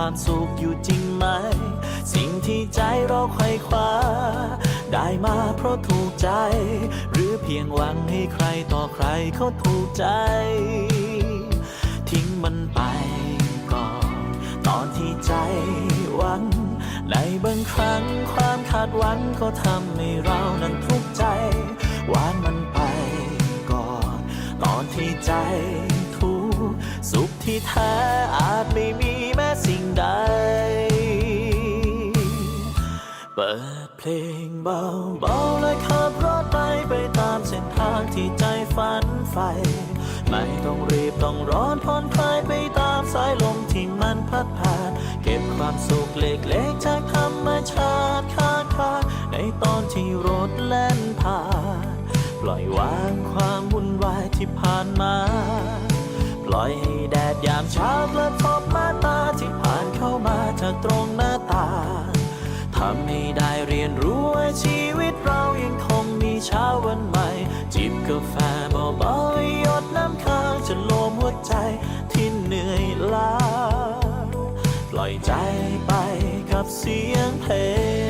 ความสุขอยู่จริงไหม สิ่งที่ใจเราไขว่คว้า ได้มาเพราะถูกใจ หรือเพียงหวังให้ใครต่อใครเขาถูกใจ ทิ้งมันไปก่อน ตอนที่ใจหวัง ในบางครั้งความคาดหวังก็ทำให้เรานั้นทุกข์ใจวางมันไปก่อน ตอนที่ใจทุกข์สุขที่แท้ เปิดเพลงเบาๆและขับรถไปไปตามเส้นทางที่ใจฝันใฝ่ไม่ต้องรีบต้องร้อนผ่อนคลายไปตามสายลมที่มันพัดผ่าน เก็บความสุขเล็กๆจากธรรมชาติคาคาในตอนที่รถแล่นผ่าน ปล่อยวางความวุ่นวายที่ผ่านมา ปล่อยให้แดดยามเช้ากระทบมาตาที่ผ่านเข้ามาจากตรงหน้าต่างทำ ให้ได้เรียนรู้ว่าชีวิตเรายังคงมีเช้าวันใหม่ จิบกาแฟเบาๆหยดน้ำค้างจะโลมหัวใจที่เหนื่อยล้า ปล่อยใจไปกับเสียงเพลง